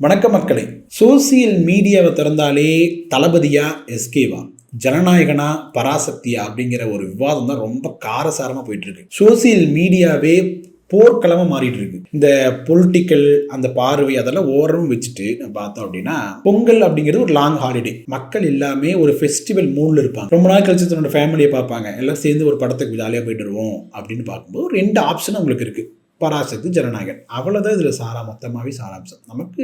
வணக்க மக்களே. சோசியல் மீடியாவை திறந்தாலே தளபதியா எஸ்கேவா? ஜனநாயகனா பராசக்தியா அப்படிங்கிற ஒரு விவாதம் தான் ரொம்ப காரசாரமாக போயிட்டு இருக்கு சோசியல் மீடியாவே போர்க்களமாக மாறிட்டு இருக்கு இந்த பொலிட்டிக்கல் அந்த பார்வை அதெல்லாம் ஓரம் வச்சுட்டு நம்ம பார்த்தோம் அப்படின்னா பொங்கல் அப்படிங்கிறது ஒரு லாங் ஹாலிடே மக்கள் எல்லாமே ஒரு ஃபெஸ்டிவல் மூடில் இருப்பாங்க. ரொம்ப நாள் கழிச்சு தன்னோட ஃபேமிலியை பார்ப்பாங்க. எல்லாம் சேர்ந்து ஒரு படத்துக்கு ஜாலியாக போயிட்டு வருவோம் அப்படின்னு பார்க்கும்போது ரெண்டு ஆப்ஷன் உங்களுக்கு இருக்குது பராசக்தி ஜனநாயகன். அவ்வளோதான் இதில் சாரா மொத்தமாகவே சாராம்சம் நமக்கு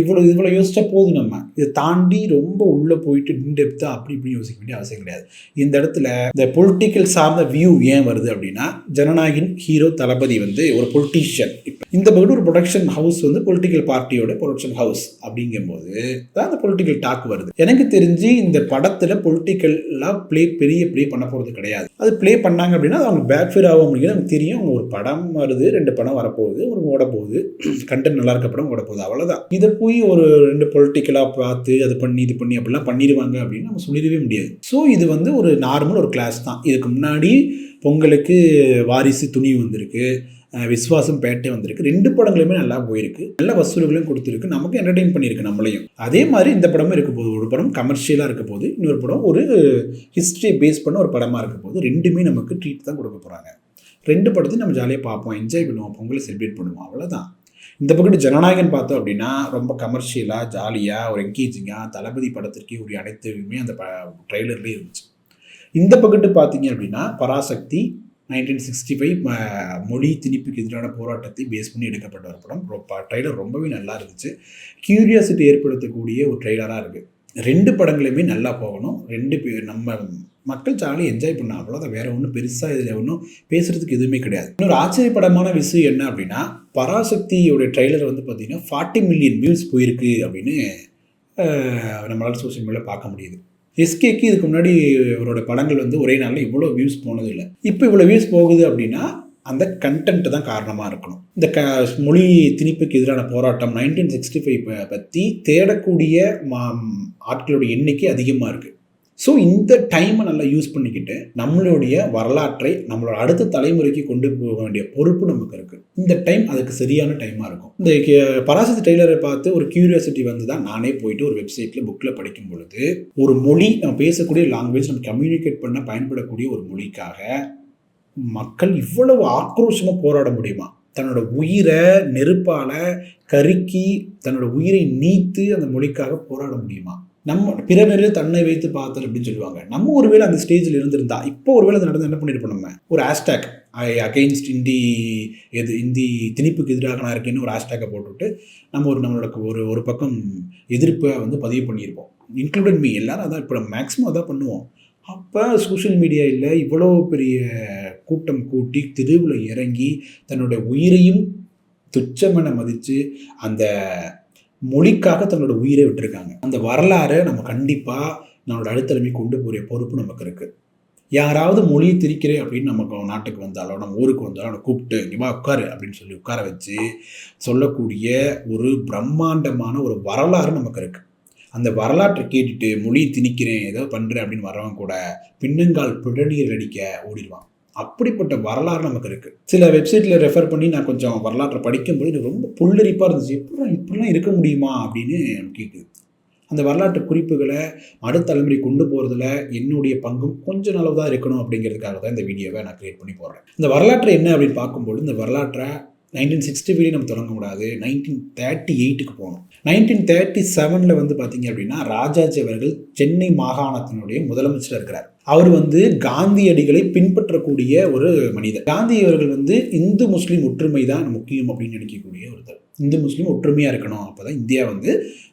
இவ்வளோ இவ்வளோ யோசிச்சா போதும் நம்ம. இதை தாண்டி ரொம்ப உள்ளே போயிட்டு இன்டெப்த்தாக அப்படி இப்படி யோசிக்க வேண்டிய அவசியம் கிடையாது. இந்த இடத்துல இந்த பொலிட்டிக்கல் சார்ந்த வியூ ஏன் வருது அப்படின்னா ஜனநாயகன் ஹீரோ தளபதி வந்து ஒரு பொலிட்டீஷியன் இப்போ இந்த பக்கம் ஒரு ப்ரொடக்ஷன் ஹவுஸ் வந்து பொலிட்டிக்கல் பார்ட்டியோட ப்ரொடக்ஷன் ஹவுஸ் அப்படிங்கும்போது தான் அந்த பொலிட்டிக்கல் டாக் வருது. எனக்கு தெரிஞ்சு இந்த படத்தில் பொலிட்டிக்கல்லாம் ப்ளே பெரிய ப்ளே பண்ண போகிறது கிடையாது. அது ப்ளே பண்ணாங்க அப்படின்னா அது அவங்க பேக்ஃபேர் ஆகும் அப்படிங்கிறது நமக்கு தெரியும். அவங்க ஒரு படம் வருது ரெண்டு படம் வரப்போகுது ஒரு ஓட போகுது. கண்டென்ட் நல்லா இருக்க படம் ஓட போகுது அவ்வளோதான் இதை போய் ஒரு ரெண்டு பொலிட்டிக்கலாக பார்த்து அது பண்ணி இது பண்ணி அப்படிலாம் பண்ணிடுவாங்க அப்படின்னு நம்ம சொல்லிடவே முடியாது. ஸோ இது வந்து ஒரு நார்மல் ஒரு கிளாஸ் தான். இதுக்கு முன்னாடி பொங்கலுக்கு வாரிசு துணி வந்திருக்கு விஸ்வாசம் பேட்டை வந்திருக்கு. ரெண்டு படங்களுமே நல்லா போயிருக்கு. நல்ல வசூல்களையும் கொடுத்துருக்கு. நமக்கு என்டர்டெயின் பண்ணியிருக்கு நம்மளையும். அதே மாதிரி இந்த படமும் இருக்க போது ஒரு படம் கமர்ஷியலாக இருக்க போது இன்னொரு படம் ஒரு ஹிஸ்ட்ரியை பேஸ் பண்ண ஒரு படமாக இருக்க போது ரெண்டுமே நமக்கு ட்ரீட் தான் கொடுக்க போகிறாங்க ரெண்டு படத்தையும் நம்ம ஜாலியாக பார்ப்போம் என்ஜாய் பண்ணுவோம் பொங்கலை செலிப்ரேட் பண்ணுவோம் அவ்வளோதான் இந்த பக்கத்து ஜனநாயகன் பார்த்தோம் அப்படின்னா ரொம்ப கமர்ஷியலாக ஜாலியாக ஒரு என்கேஜிங்காக தளபதி படத்திற்கே உரிய அனைத்துமே அந்த ப ட்ரெய்லர்லேயே இருந்துச்சு. இந்த பக்கத்து பார்த்தீங்க அப்படின்னா பராசக்தி நைன்டீன் சிக்ஸ்டி ஃபைவ் மொழி திணிப்புக்கு எதிரான போராட்டத்தை பேஸ் பண்ணி எடுக்கப்பட்ட ஒரு படம். ரொம்ப ட்ரெய்லர் ரொம்பவே நல்லா இருந்துச்சு. கியூரியாசிட்டி ஏற்படுத்தக்கூடிய ஒரு ட்ரெய்லராக இருக்குது ரெண்டு படங்களையுமே நல்லா போகணும். ரெண்டு பேர் நம்ம மக்கள் ஜாலியாக என்ஜாய் பண்ண அவ்வளோதான் வேற ஒன்றும் பெருசாக இதில் ஒன்றும் பேசுறதுக்கு எதுவுமே கிடையாது. இன்னொரு ஆச்சரியப்படமான விஷயம் என்ன அப்படின்னா பராசக்தியோட ட்ரெய்லர் வந்து பார்த்தீங்கன்னா ஃபார்ட்டி மில்லியன் வியூஸ் போயிருக்கு அப்படின்னு நம்மளால் சோசியல் சோஷியல் மீடியாவில் பார்க்க முடியுது. எஸ்கேக்கு இதுக்கு முன்னாடி இவரோட படங்கள் வந்து ஒரே நாளில் இவ்வளோ வியூஸ் போனது இல்லை. இப்போ இவ்வளோ வியூஸ் போகுது அப்படின்னா அந்த கண்டென்ட் தான் காரணமாக இருக்கணும். இந்த க மொழி திணிப்புக்கு எதிரான போராட்டம் நைன்டீன் சிக்ஸ்டி ஃபைவ் பற்றி தேடக்கூடிய மா ஆட்களோட எண்ணிக்கை அதிகமாக இருக்குது ஸோ இந்த டைமை நல்லா யூஸ் பண்ணிக்கிட்டு நம்மளுடைய வரலாற்றை நம்மளோட அடுத்த தலைமுறைக்கு கொண்டு போக வேண்டிய பொறுப்பு நமக்கு இருக்குது இந்த டைம் அதுக்கு சரியான டைமாக இருக்கும். இந்த கே- பராசக்தி டெய்லரை பார்த்து ஒரு கியூரியாசிட்டி வந்து தான் நானே போயிட்டு ஒரு வெப்சைட்டில் புக்கில் படிக்கும் பொழுது ஒரு மொழி நம்ம பேசக்கூடிய லாங்குவேஜ் நம்ம கம்யூனிகேட் பண்ண பயன்படக்கூடிய ஒரு மொழிக்காக மக்கள் இவ்வளவு ஆக்ரோஷமாக போராட முடியுமா? தன்னோட உயிரை நெருப்பால் கருக்கி தன்னோட உயிரை நீத்து அந்த மொழிக்காக போராட முடியுமா? நம்ம பிறவரில் தன்னை வைத்து பார்த்தல் அப்படின்னு சொல்லுவாங்க. நம்ம ஒருவேளை அந்த ஸ்டேஜில் இருந்திருந்தா இப்போ ஒருவேளை அது நடந்து என்ன பண்ணியிருப்போம் நம்ம? ஒரு ஹேஷ்டேக் ஐ அகெயின்ஸ்ட் இந்தி எது இந்தி திணிப்புக்கு எதிராக நான் இருக்கேன்னு ஒரு ஹேஷ்டேக்கை போட்டுவிட்டு நம்ம ஒரு நம்மளோட ஒரு ஒரு பக்கம் எதிர்ப்பை வந்து பதிவு பண்ணியிருப்போம். இன்க்ளூடட் மீ எல்லாரும் அதான் இப்போ மேக்ஸிமம் அதான் பண்ணுவோம். அப்போ சோஷியல் மீடியா இல்லை இவ்வளோ பெரிய கூட்டம் கூட்டி தெருவில் இறங்கி தன்னுடைய உயிரையும் துச்சமென மதித்து அந்த மொழிக்காக தன்னோட உயிரை விட்டுருக்காங்க. அந்த வரலாறை நம்ம கண்டிப்பாக நம்மளோட அடுத்தலைமை கொண்டு போகிற பொறுப்பு நமக்கு இருக்குது யாராவது மொழியை திரிக்கிறேன் அப்படின்னு நமக்கு நாட்டுக்கு வந்தாலோ நம்ம ஊருக்கு வந்தாலோ அவனை கூப்பிட்டு இங்கேவா உட்காரு அப்படின்னு சொல்லி உட்கார வச்சு சொல்லக்கூடிய ஒரு பிரம்மாண்டமான ஒரு வரலாறு நமக்கு இருக்குது அந்த வரலாற்றை கேட்டுட்டு மொழி திணிக்கிறேன் ஏதோ பண்ணுறேன் அப்படின்னு வரவன் கூட பின்னங்கால் பிடநீர் அடிக்க ஓடிடுவான். அப்படிப்பட்ட வரலாறு நமக்கு இருக்குது சில வெப்சைட்டில் ரெஃபர் பண்ணி நான் கொஞ்சம் வரலாற்றை படிக்கும்போது எனக்கு ரொம்ப புல்லரிப்பாக இருந்துச்சு. இப்படிலாம் இப்படிலாம் இருக்க முடியுமா அப்படின்னு கேட்குது அந்த வரலாற்று குறிப்புகளை அடுத்த தலைமுறை கொண்டு போகிறதுல என்னுடைய பங்கும் கொஞ்சம் அளவு தான் இருக்கணும் அப்படிங்கிறதுக்காக தான் இந்த வீடியோவை நான் க்ரியேட் பண்ணி போடுறேன். இந்த வரலாற்றை என்ன அப்படின்னு பார்க்கும்போது இந்த வரலாற்றை நைன்டீன் சிக்ஸ்டி ஃபைவ்லேயும் நம்ம தொடங்க கூடாது நைன்டீன் தேர்ட்டி எயிட்டுக்கு போகணும். நைன்டீன் தேர்ட்டி செவனில் வந்து பார்த்தீங்க அப்படின்னா ராஜாஜி அவர்கள் சென்னை மாகாணத்தினுடைய முதலமைச்சராக இருக்கிறார். அவர் வந்து காந்தியடிகளை பின்பற்றக்கூடிய ஒரு மனிதர். காந்தி அவர்கள் வந்து இந்து முஸ்லீம் ஒற்றுமை தான் முக்கியம் அப்படின்னு நினைக்கக்கூடிய ஒருத்தர். இந்து முஸ்லீம் ஒற்றுமையாக இருக்கணும். அப்போ தான் இந்தியா வந்து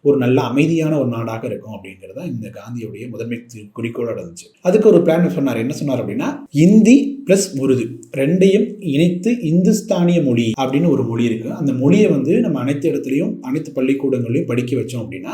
ஒரு நல்ல அமைதியான ஒரு நாடாக இருக்கும் அப்படிங்கிறது தான் இந்த காந்தியுடைய முதன்மை குறிக்கோளாக இருந்துச்சு. அதுக்கு ஒரு பிளான் சொன்னார். என்ன சொன்னார் அப்படின்னா இந்தி ப்ளஸ் உருது ரெண்டையும் இணைத்து இந்துஸ்தானிய மொழி அப்படின்னு ஒரு மொழி இருக்கு. அந்த மொழியை வந்து நம்ம அனைத்து இடத்துலையும் அனைத்து பள்ளிக்கூடங்களையும் படிக்க வச்சோம் அப்படின்னா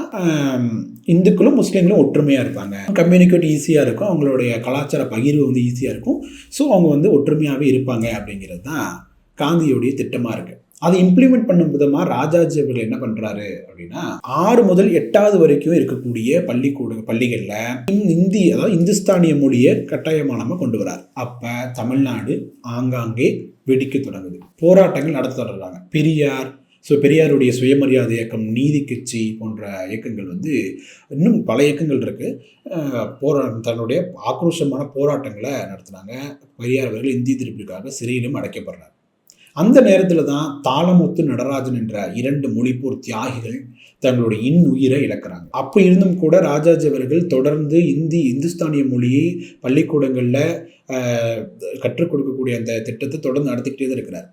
இந்துக்களும் முஸ்லீம்களும் ஒற்றுமையாக இருப்பாங்க. கம்யூனிகேட் ஈஸியாக இருக்கும். அவங்களுடைய கலாச்சார பகிர்வு வந்து ஈஸியாக இருக்கும். ஸோ அவங்க வந்து ஒற்றுமையாகவே இருப்பாங்க அப்படிங்கிறது தான் காந்தியுடைய திட்டமாக இருக்குது அதை இம்ப்ளிமெண்ட் பண்ணும் விதமாக ராஜாஜி அவர்கள் என்ன பண்ணுறாரு அப்படின்னா ஆறு முதல் எட்டாவது வரைக்கும் இருக்கக்கூடிய பள்ளிக்கூட பள்ளிகளில் இந்தி அதாவது இந்துஸ்தானிய மொழியை கட்டாயமானமாக கொண்டு வரார். அப்போ தமிழ்நாடு ஆங்காங்கே வெடிக்க தொடங்குது. போராட்டங்கள் நடத்த தொடர்றாங்க பெரியார் ஸோ பெரியாருடைய சுயமரியாதை இயக்கம் நீதி கட்சி போன்ற இயக்கங்கள் வந்து இன்னும் பல இயக்கங்கள் இருக்குது போரா தன்னுடைய ஆக்ரோஷமான போராட்டங்களை நடத்துனாங்க பெரியார் அவர்கள் இந்திய திருப்பிற்காக சிறையிலும் அடைக்கப்படுறார். அந்த நேரத்தில் தான் தாளமுத்து நடராஜன் என்ற இரண்டு மொழிப்போர் தியாகிகள் தங்களுடைய இன்னுயிரை இழக்கிறாங்க. அப்போ இருந்தும் கூட ராஜாஜி அவர்கள் தொடர்ந்து இந்தி இந்துஸ்தானிய மொழியை பள்ளிக்கூடங்களில் கற்றுக் கொடுக்கக்கூடிய அந்த திட்டத்தை தொடர்ந்து நடத்திக்கிட்டே தான் இருக்கிறார்.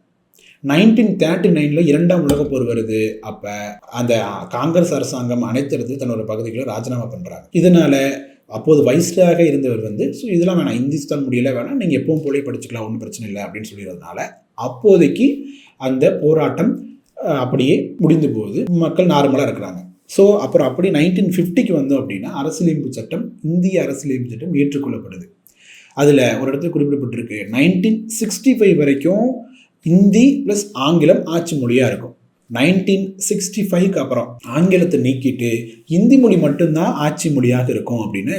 நைன்டீன் தேர்ட்டி நைனில் இரண்டாம் உலகப் போர் வருது. அப்போ அந்த காங்கிரஸ் அரசாங்கம் அனைத்து தன்னோட பகுதிகளை ராஜினாமா பண்ணுறாங்க இதனால் அப்போது வயசாக இருந்தவர் வந்து ஸோ இதெல்லாம் வேணாம். இந்திஸ்தான் முடியலை வேணாம். நீங்கள் எப்பவும் போலே படிச்சுக்கலாம். ஒன்றும் பிரச்சனை இல்லை. அப்படின்னு சொல்லிடுறதுனால அப்போதைக்கு அந்த போராட்டம் அப்படியே முடிந்து போகுது. மக்கள் நார்மலாக இருக்கிறாங்க. ஸோ அப்புறம் அப்படி நைன்டீன் ஃபிஃப்டிக்கு வந்தோம் அப்படின்னா அரசியலமைப்பு சட்டம் இந்திய அரசியலமைப்பு சட்டம் ஏற்றுக்கொள்ளப்படுது. அதில் ஒரு இடத்துல குறிப்பிடப்பட்டிருக்கு நைன்டீன் சிக்ஸ்டி ஃபைவ் வரைக்கும் இந்தி ப்ளஸ் ஆங்கிலம் ஆட்சி மொழியாக இருக்கும். நைன்டீன் சிக்ஸ்டி ஃபைவ்க்கு அப்புறம் ஆங்கிலத்தை நீக்கிட்டு இந்தி மொழி மட்டும்தான் ஆட்சி மொழியாக இருக்கும் அப்படின்னு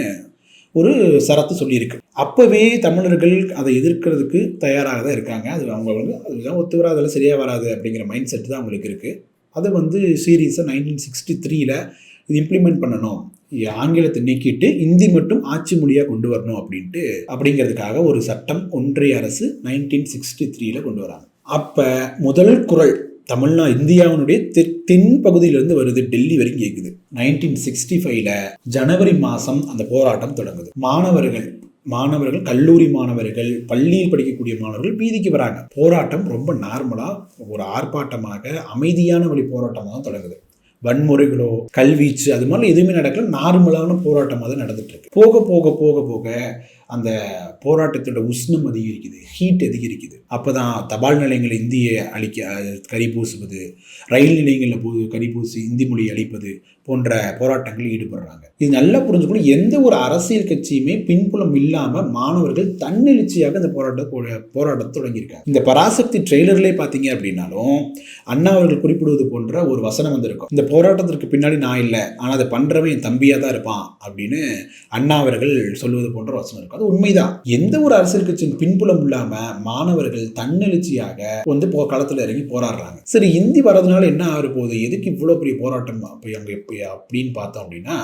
ஒரு சரத்து சொல்லியிருக்கு. அப்போவே தமிழர்கள் அதை எதிர்க்கிறதுக்கு தயாராக தான் இருக்காங்க. அது அவங்க வந்து அதுதான் ஒத்து வராது அதெல்லாம் சரியாக வராது அப்படிங்கிற மைண்ட் செட் தான் அவங்களுக்கு இருக்குது அதை வந்து சீரீஸை நைன்டீன் சிக்ஸ்டி த்ரீயில் இது இம்ப்ளிமெண்ட் பண்ணணும். ஆங்கிலத்தை நீக்கிட்டு இந்தி மட்டும் ஆட்சி மொழியாக கொண்டு வரணும் அப்படின்ட்டு அப்படிங்கிறதுக்காக ஒரு சட்டம் ஒன்றிய அரசு நைன்டீன் சிக்ஸ்டி த்ரீயில் கொண்டு வராங்க. அப்போ முதல் குரல் தமிழ்நா இந்தியாவினுடைய தென் பகுதியிலிருந்து வருது டெல்லி வரைக்கும் கேட்குது நைன்டீன் சிக்ஸ்டி ஃபைவ்ல ஜனவரி மாதம் அந்த போராட்டம் தொடங்குது. மாணவர்கள் மாணவர்கள் கல்லூரி மாணவர்கள் பள்ளியில் படிக்கக்கூடிய மாணவர்கள் வீதிக்கு வராங்க. போராட்டம் ரொம்ப நார்மலாக ஒரு ஆர்ப்பாட்டமாக அமைதியான வழி போராட்டமாக தான் தொடங்குது. வன்முறைகளோ கல்வீச்சு அது மாதிரி எதுவுமே நடக்கல. நார்மலான போராட்டமாக தான் நடந்துட்டு இருக்கு. போக போக போக போக அந்த போராட்டத்தோட உஷ்ணம் அதிகரிக்குது ஹீட் அதிகரிக்குது. அப்போ தான் தபால் நிலையங்களை இந்தியை அழிக்க கறி பூசுவது ரயில் நிலையங்களில் போ கறி பூசி இந்தி மொழி அழிப்பது போன்ற போராட்டங்களில் ஈடுபடுறாங்க. இது நல்லா புரிஞ்சுக்கணும். எந்த ஒரு அரசியல் கட்சியுமே பின்புலம் இல்லாமல் மாணவர்கள் தன்னெழுச்சியாக இந்த போராட்ட போராட்டத்தை தொடங்கியிருக்காங்க. இந்த பராசக்தி ட்ரெய்லர்லேயே பார்த்தீங்க அப்படின்னாலும் அண்ணா அவர்கள் குறிப்பிடுவது போன்ற ஒரு வசனம் வந்திருக்கும். இந்த போராட்டத்திற்கு பின்னாடி நான் இல்லை ஆனால் அதை பண்ணுறவன் என் தம்பியாக தான் இருப்பான் அப்படின்னு அண்ணா அவர்கள் சொல்வது போன்ற வசனம் இருக்கும். அது உண்மைதான். எந்த ஒரு அரசியல் கட்சியின் பின்புலம் இல்லாமல் மாணவர்கள் தன்னெழுச்சியாக வந்து போ களத்தில் இறங்கி போராடுறாங்க. சரி இந்தி வர்றதுனால என்ன ஆகிற போகுது? எதுக்கு இவ்வளோ பெரிய போராட்டம் அப்போ அங்கே அப்படின்னு பார்த்தோம் அப்படின்னா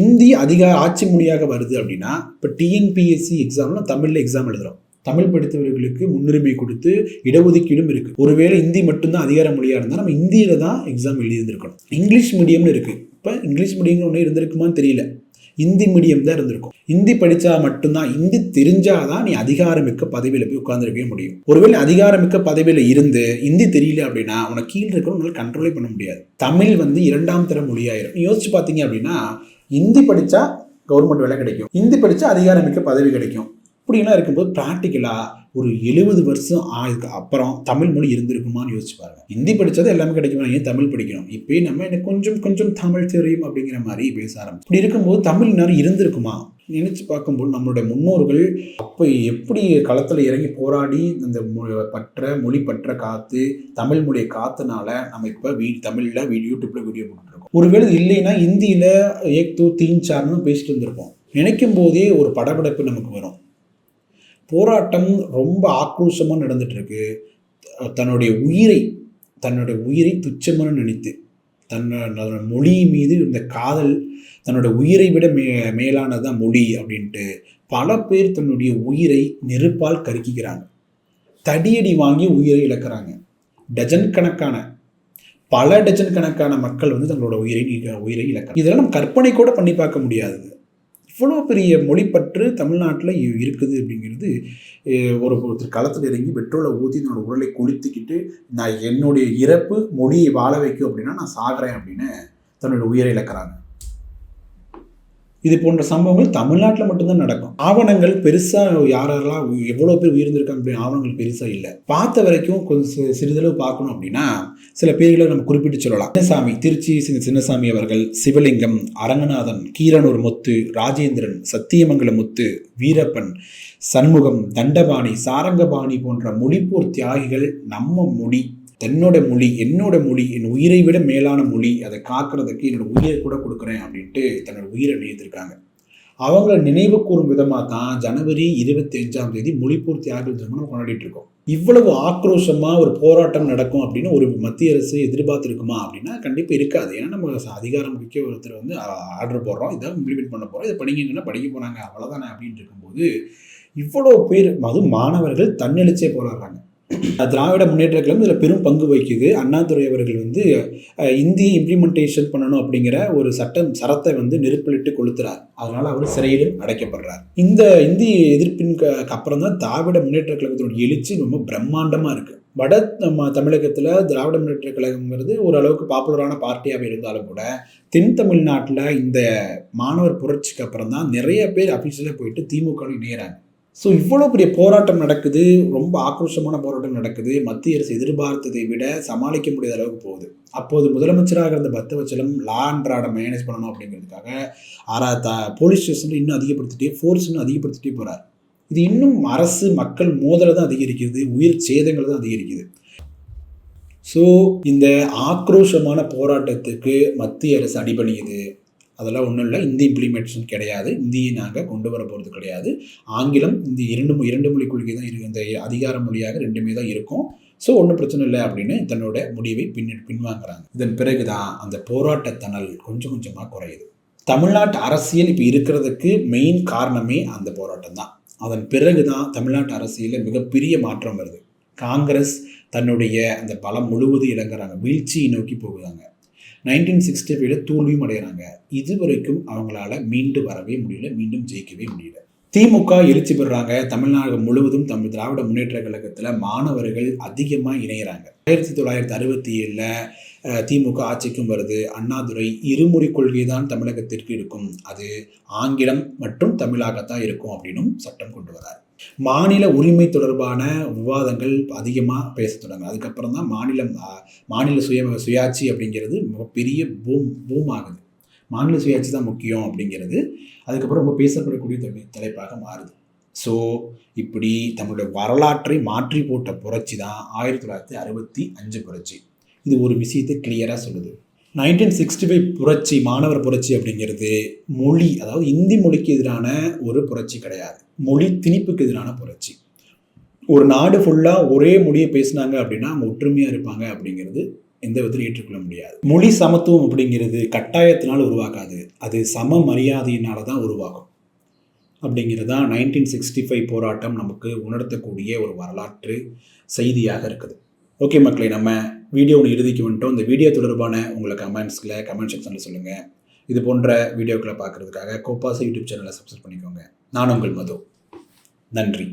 இந்தி அதிக ஆட்சி மொழியாக வருது அப்படின்னா இப்போ டிஎன்பிஎஸ்சி எக்ஸாம்லாம் தமிழில் எக்ஸாம் எழுதுகிறோம் தமிழ் படித்தவர்களுக்கு முன்னுரிமை கொடுத்து இடஒதுக்கீடும் இருக்குது ஒருவேளை இந்தி மட்டும்தான் அதிகார மொழியாக இருந்தால் நம்ம இந்தியில் தான் எக்ஸாம் எழுதியிருந்திருக்கணும். இங்கிலீஷ் மீடியம்னு இருக்குது இப்போ இங்கிலீஷ் மீடியம்னு ஒன்று இருந்திருக்குமான்னு தெரியல. இந்தி மீடியம் தான் இருந்திருக்கும். இந்தி படித்தா மட்டும்தான் இந்தி தெரிஞ்சாதான் நீ அதிகாரமிக்க பதவியில் போய் உட்காந்துருக்கவே முடியும். ஒருவேளை அதிகாரமிக்க பதவியில் இருந்து இந்தி தெரியல அப்படின்னா உனக்கு கீழே இருக்கிறவங்க கண்ட்ரோலே பண்ண முடியாது. தமிழ் வந்து இரண்டாம் தர மொழியாயிரும். யோசிச்சு பார்த்தீங்க அப்படின்னா இந்தி படித்தா கவர்மெண்ட் வேலை கிடைக்கும். இந்தி படித்தா அதிகாரமிக்க பதவி கிடைக்கும். அப்படிலாம் இருக்கும்போது ப்ராக்டிக்கலாக ஒரு எழுபது வருஷம் ஆயுதுக்கு அப்புறம் தமிழ் மொழி இருந்திருக்குமான்னு யோசிச்சு பாருங்க. ஹிந்தி படித்தது எல்லாமே கிடைக்குமா? ஏன் தமிழ் படிக்கணும்? இப்போயே நம்ம எனக்கு கொஞ்சம் கொஞ்சம் தமிழ் தெரியும் அப்படிங்கிற மாதிரி பேச ஆரம்பிச்சு. இப்படி இருக்கும்போது தமிழ் நேரம் இருந்திருக்குமா? நினச்சி பார்க்கும்போது நம்மளுடைய முன்னோர்கள் அப்போ எப்படி களத்தில் இறங்கி போராடி அந்த பற்ற மொழி பற்ற காத்து தமிழ் மொழியை காத்தனால நம்ம இப்போ வீ தமிழில் வீடியோ யூடியூப்பில் வீடியோ போட்டுருக்கோம் ஒருவேளை இல்லைன்னா ஹிந்தியில் ஏக் தூ தீன் சார்னு பேசிட்டு இருந்திருப்போம். நினைக்கும் போதே ஒரு படபடப்பு நமக்கு வரும். போராட்டம் ரொம்ப ஆக்ரோஷமாக நடந்துகிட்ருக்கு தன்னுடைய உயிரை தன்னுடைய உயிரை துச்சமாக நினைத்து தன்னோட மொழி மீது இந்த காதல் தன்னோட உயிரை விட மே மேலானதான் மொழி அப்படின்ட்டு பல பேர் தன்னுடைய உயிரை நெருப்பால் கருக்கிக்கிறாங்க தடியடி வாங்கி உயிரை இழக்கிறாங்க. டஜன் கணக்கான பல டஜன் கணக்கான மக்கள் வந்து தங்களோட உயிரை உயிரை இழக்கிறாங்க. இதெல்லாம் நம்ம கற்பனை கூட பண்ணி பார்க்க முடியாது. இவ்வளோ பெரிய மொழிப்பற்று தமிழ்நாட்டில் இருக்குது அப்படிங்கிறது ஒரு ஒருத்தர் களத்தில் இறங்கி பெட்ரோலை ஊற்றி என்னோடய உடலை கொளுத்திக்கிட்டு நான் என்னுடைய இறப்பு மொழியை வாழ வைக்கும் அப்படின்னா நான் சாகிறேன் அப்படின்னு தன்னுடைய உயிரை இழக்கிறாங்க இது போன்ற சம்பவங்கள் தமிழ்நாட்டில் மட்டும்தான் நடக்கும். ஆவணங்கள் பெருசாக யாரெல்லாம் எவ்வளோ பேர் உயிர்ந்திருக்காங்க அப்படின்னு ஆவணங்கள் பெருசாக இல்லை. பார்த்த வரைக்கும் கொஞ்சம் சிறிதளவு பார்க்கணும் அப்படின்னா சில பேர்களை நம்ம குறிப்பிட்டு சொல்லலாம். சின்னசாமி திருச்சி சின்னசாமி அவர்கள் சிவலிங்கம் அரங்கநாதன் கீரனூர் முத்து ராஜேந்திரன் சத்தியமங்கல முத்து வீரப்பன் சண்முகம் தண்டபாணி சாரங்கபாணி போன்ற மொழிப்போர் தியாகிகள் நம்ம மொழி தன்னோட மொழி என்னோட மொழி என் உயிரை விட மேலான மொழி அதை காக்கிறதுக்கு என்னோட உயிரை கூட கொடுக்குறேன் அப்படின்ட்டு தன்னோட உயிரை நினைத்திருக்காங்க அவங்கள நினைவு கூறும் விதமாக தான் ஜனவரி இருபத்தி அஞ்சாம் தேதி மொழிப்பூர்த்தி ஆய்வு தினமாக கொண்டாடிட்டு இருக்கோம். இவ்வளவு ஆக்ரோஷமாக ஒரு போராட்டம் நடக்கும் அப்படின்னு ஒரு மத்திய அரசு எதிர்பார்த்துருக்குமா அப்படின்னா கண்டிப்பாக இருக்காது. ஏன்னா நம்ம அதிகாரம் முக்கிய ஒருத்தர் வந்து ஆர்டர் போடுறோம் இதை இம்ப்ளிமெண்ட் பண்ண போகிறோம் இதை படிங்கன்னா படிக்க போனாங்க அவ்வளோதானே அப்படின்ட்டு இருக்கும்போது இவ்வளோ பேர் அதுவும் மாணவர்கள் தன்னெழுச்சியே போராடுறாங்க. திராவிட முன்னேற்ற கழகம் இதில் பெரும் பங்கு வகிக்குது. அண்ணாதுரை அவர்கள் வந்து அஹ், இந்தியை இம்ப்ளிமெண்டேஷன் பண்ணணும் அப்படிங்கிற ஒரு சட்டம் சரத்தை வந்து நெருப்பிலிட்டு கொளுத்துறார். அதனால் அவர் சிறையிலும் அடைக்கப்படுறார். இந்த இந்திய எதிர்ப்பின் க- அப்புறம் தான் திராவிட முன்னேற்ற கழகத்தோட எழுச்சி ரொம்ப பிரம்மாண்டமாக இருக்குது வட நம்ம தமிழகத்தில் திராவிட முன்னேற்ற கழகங்கிறது ஓரளவுக்கு பாப்புலரான பார்ட்டியாக இருந்தாலும் கூட தென் தமிழ்நாட்டில் இந்த மாணவர் புரட்சிக்கு அப்புறம் தான் நிறைய பேர் அஃபீஷியலாக போயிட்டு திமுக இணையறாங்க. ஸோ இவ்வளோ பெரிய போராட்டம் நடக்குது ரொம்ப ஆக்ரோஷமான போராட்டம் நடக்குது மத்திய அரசு எதிர்பார்த்ததை விட சமாளிக்க முடியாத அளவுக்கு போகுது. அப்போது முதலமைச்சராக இருந்த Bhaktavatsalam law and order manage பண்ணணும் அப்படிங்கிறதுக்காக ஆரா த போலீஸ் ஸ்டேஷன் இன்னும் அதிகப்படுத்திட்டே ஃபோர்ஸ் இன்னும் அதிகப்படுத்திட்டே போகிறார் இது இன்னும் அரசு மக்கள் மோதலை தான் அதிகரிக்கிறது உயிர் சேதங்கள் தான் அதிகரிக்குது. ஸோ இந்த ஆக்ரோஷமான போராட்டத்துக்கு மத்திய அரசு அடிபணியுது. அதெல்லாம் ஒன்றும் இல்லை. இந்தி இம்ப்ளிமெண்டேஷன் கிடையாது. இந்தியை நாங்கள் கொண்டு வர போகிறது கிடையாது. ஆங்கிலம் இந்த இரண்டு இரண்டு மொழி கொள்கை தான் இருக்கு இந்த அதிகார மொழியாக ரெண்டுமே தான் இருக்கும். ஸோ ஒன்றும் பிரச்சனை இல்லை அப்படின்னு தன்னோட முடிவை பின் பின்வாங்குறாங்க. இதன் பிறகு தான் அந்த போராட்ட தணல் கொஞ்சம் கொஞ்சமாக குறையுது. தமிழ்நாட்டு அரசியல் இப்போ இருக்கிறதுக்கு மெயின் காரணமே அந்த போராட்டம் தான். அதன் பிறகு தான் தமிழ்நாட்டு அரசியலில் மிகப்பெரிய மாற்றம் வருது. காங்கிரஸ் தன்னுடைய அந்த பலம் முழுவதும் இழங்குறாங்க. வீழ்ச்சியை நோக்கி போகுதாங்க. நைன்டீன் சிக்ஸ்டி ஃபைவ்ல தோல்வியும் அடைகிறாங்க இது வரைக்கும் அவங்களால மீண்டு வரவே முடியல மீண்டும் ஜெயிக்கவே முடியல. திமுக எழுச்சி பெறுறாங்க. தமிழ்நாடு முழுவதும் தமிழ் திராவிட முன்னேற்ற கழகத்தில் மாணவர்கள் அதிகமாக இணைகிறாங்க ஆயிரத்தி தொள்ளாயிரத்தி அறுபத்தி ஏழில் திமுக ஆட்சிக்கும் வருது. அண்ணாதுரை இருமொழி கொள்கை தான் தமிழகத்திற்கு இருக்கும் அது ஆங்கிலம் மற்றும் தமிழாகத்தான் இருக்கும் அப்படின்னும் சட்டம் கொண்டு வரார். மாநில உரிமை தொடர்பான விவாதங்கள் அதிகமாக பேச தொடங்க அதுக்கப்புறம் தான் மாநிலம் மாநில சுய சுயாட்சி அப்படிங்கிறது மிகப்பெரிய பூம் பூம் ஆகுது மாநில சுயாட்சி தான் முக்கியம் அப்படிங்கிறது அதுக்கப்புறம் ரொம்ப பேசப்படக்கூடிய தலைப்பாக மாறுது. ஸோ இப்படி தன்னுடைய வரலாற்றை மாற்றி போட்ட புரட்சி தான் ஆயிரத்தி தொள்ளாயிரத்தி அறுபத்தி அஞ்சு புரட்சி. இது ஒரு விஷயத்தை கிளியராக சொல்லுது. நைன்டீன் சிக்ஸ்டி ஃபைவ் புரட்சி மாணவர் புரட்சி அப்படிங்கிறது மொழி அதாவது இந்தி மொழிக்கு எதிரான ஒரு புரட்சி கிடையாது. மொழி திணிப்புக்கு எதிரான புரட்சி. ஒரு நாடு ஃபுல்லாக ஒரே மொழியை பேசுனாங்க அப்படின்னா அவங்க ஒற்றுமையாக இருப்பாங்க அப்படிங்கிறது எந்த விதத்திலும் ஏற்றுக்கொள்ள முடியாது. மொழி சமத்துவம் அப்படிங்கிறது கட்டாயத்தினால் உருவாக்காது. அது சம மரியாதையினால தான் உருவாகும். அப்படிங்கிறது தான் நைன்டீன் சிக்ஸ்டி ஃபைவ் போராட்டம் நமக்கு உணர்த்தக்கூடிய ஒரு வரலாற்று செய்தியாக இருக்குது. ஓகே மக்களை நம்ம வீடியோவில் இறுதிக்கு வந்துட்டோம். இந்த வீடியோ தொடர்பான உங்களை கமெண்ட்ஸில் கமெண்ட் செக்ஷனில் சொல்லுங்கள் இது போன்ற வீடியோக்களை பார்க்குறதுக்காக கோப்பாச யூடியூப் சேனலை சப்ஸ்கிரைப் பண்ணிக்கோங்க. நான் உங்கள் மது. நன்றி.